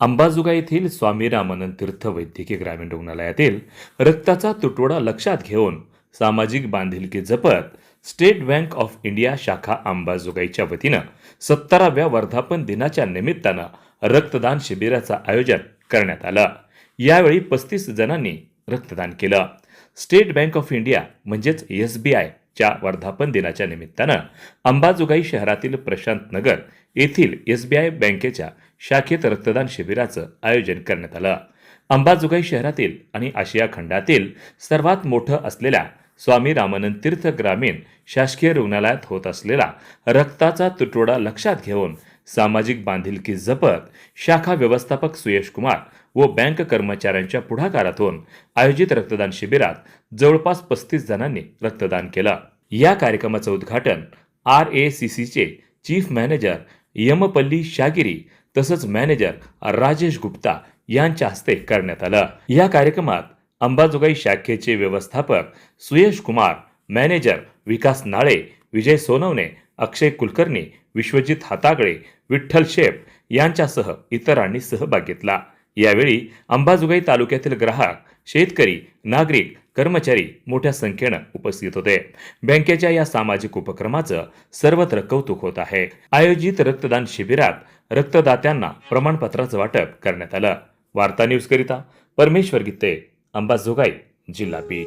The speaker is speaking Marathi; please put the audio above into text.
अंबाजोगाई येथील स्वामी रामानंद तीर्थ वैद्यकीय ग्रामीण रुग्णालयातील रक्ताचा तुटवडा लक्षात घेऊन सामाजिक बांधिलकी जपत स्टेट बँक ऑफ इंडिया शाखा अंबाजोगाईच्या वतीनं सत्तराव्या वर्धापन दिनाच्या निमित्तानं रक्तदान शिबिराचं आयोजन करण्यात आलं. यावेळी पस्तीस जणांनी रक्तदान केलं. स्टेट बँक ऑफ इंडिया म्हणजेच एस बी आयच्या वर्धापन दिनाच्या निमित्तानं अंबाजोगाई शहरातील प्रशांत नगर येथील एस बी आय बँकेच्या शाखेत रक्तदान शिबिराचं आयोजन करण्यात आलं. अंबाजोगाई शहरातील आणि आशिया खंडातील सर्वात मोठं असलेल्या स्वामी रामानंद तीर्थ ग्रामीण शासकीय रुग्णालयात होत असलेला रक्ताचा तुटवडा लक्षात घेऊन सामाजिक बांधिलकी जपत शाखा व्यवस्थापक सुयश कुमार व बँक कर्मचाऱ्यांच्या पुढाकारातून आयोजित रक्तदान शिबिरात जवळपास पस्तीस जणांनी रक्तदान केलं. या कार्यक्रमाचं उद्घाटन आर ए सी सीचे चीफ मॅनेजर यमपल्ली शागिरी तसंच मॅनेजर राजेश गुप्ता यांच्या हस्ते करण्यात आलं. या कार्यक्रमात अंबाजोगाई शाखेचे व्यवस्थापक सुयश कुमार मॅनेजर विकास नाळे विजय सोनवणे अक्षय कुलकर्णी विश्वजित हातागळे विठ्ठल शेप यांच्यासह इतरांनी सहभाग घेतला. यावेळी अंबाजोगाई तालुक्यातील ग्राहक शेतकरी नागरिक कर्मचारी मोठ्या संख्येनं उपस्थित होते. बँकेच्या या सामाजिक उपक्रमाचं सर्वत्र कौतुक होत आहे. आयोजित रक्तदान शिबिरात रक्तदात्यांना प्रमाणपत्राचं वाटप करण्यात आलं. वार्ता न्यूज करिता परमेश्वर गीते अंबाजोगाई जिल्हा बीड